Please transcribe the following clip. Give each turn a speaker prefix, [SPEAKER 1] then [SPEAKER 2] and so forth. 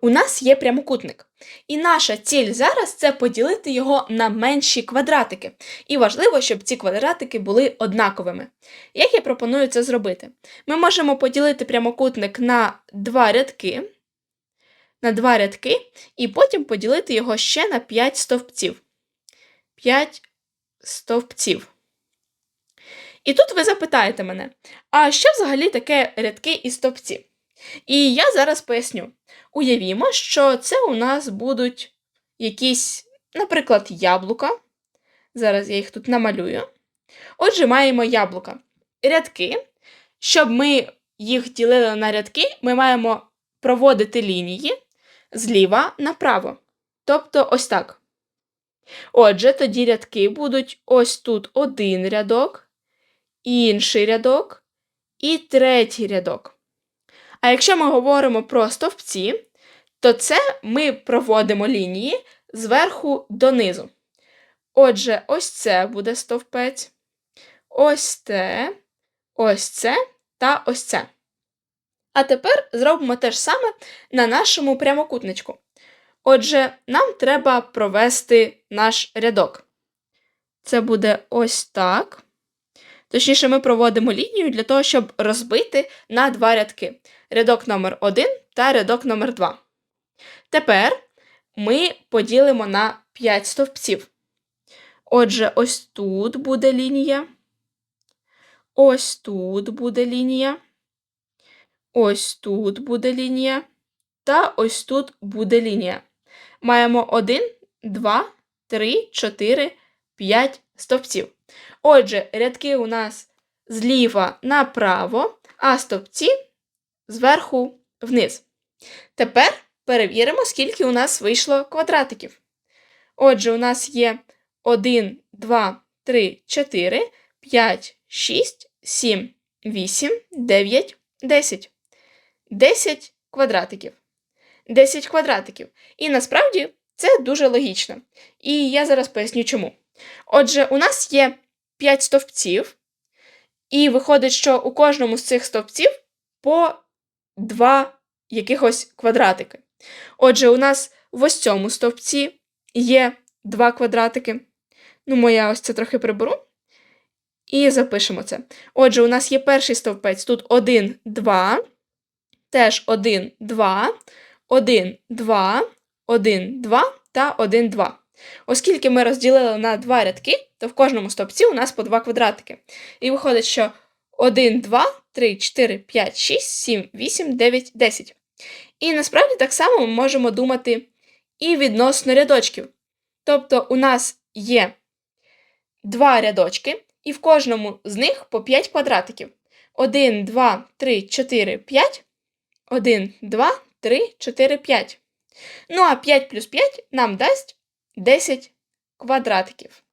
[SPEAKER 1] У нас є прямокутник. І наша ціль зараз це поділити його на менші квадратики. І важливо, щоб ці квадратики були однаковими. Як я пропоную це зробити? Ми можемо поділити прямокутник на два рядки, на два рядки, і потім поділити його ще на 5 стовпців. 5 стовпців. І тут ви запитаєте мене, а що взагалі таке рядки і стовпці? І я зараз поясню. Уявімо, що це у нас будуть якісь, наприклад, яблука. Зараз я їх тут намалюю. Отже, маємо яблука. Рядки. Щоб ми їх ділили на рядки, ми маємо проводити лінії зліва направо. Тобто ось так. Отже, тоді рядки будуть ось тут один рядок, інший рядок і третій рядок. А якщо ми говоримо про стовпці, то це ми проводимо лінії зверху донизу. Отже, ось це буде стовпець, ось це, ось це та ось це. А тепер зробимо те ж саме на нашому прямокутничку. Отже, нам треба провести наш рядок. Це буде ось так. Точніше, ми проводимо лінію для того, щоб розбити на два рядки: рядок номер 1 та рядок номер 2. Тепер ми поділимо на 5 стовпців. Отже, ось тут буде лінія. Ось тут буде лінія. Ось тут буде лінія. Та ось тут буде лінія. Маємо 1, 2, 3, 4, 5 стовпців. Отже, рядки у нас зліва направо, а стовпці зверху вниз. Тепер перевіримо, скільки у нас вийшло квадратиків. Отже, у нас є 1, 2, 3, 4, 5, 6, 7, 8, 9, 10. 10 квадратиків. 10 квадратиків. І насправді це дуже логічно. І я зараз поясню чому. Отже, у нас є 5 стовпців, і виходить, що у кожному з цих стовпців по 2 якихось квадратики. Отже, у нас в ось цьому стовпці є 2 квадратики. Ну, моя ось це трохи приберу. І запишемо це. Отже, у нас є перший стовпець тут 1, 2, теж 1, 2, 1, 2, 1, 2 та 1, 2. Оскільки ми розділили на два рядки, то в кожному стовпці у нас по два квадратики. І виходить, що 1, 2, 3, 4, 5, 6, 7, 8, 9, 10. І насправді так само ми можемо думати і відносно рядочків. Тобто у нас є два рядочки, і в кожному з них по 5 квадратиків. 1, 2, 3, 4, 5. 1, 2, 3, 4, 5. Ну а 5 плюс 5 нам дасть 10 квадратиків.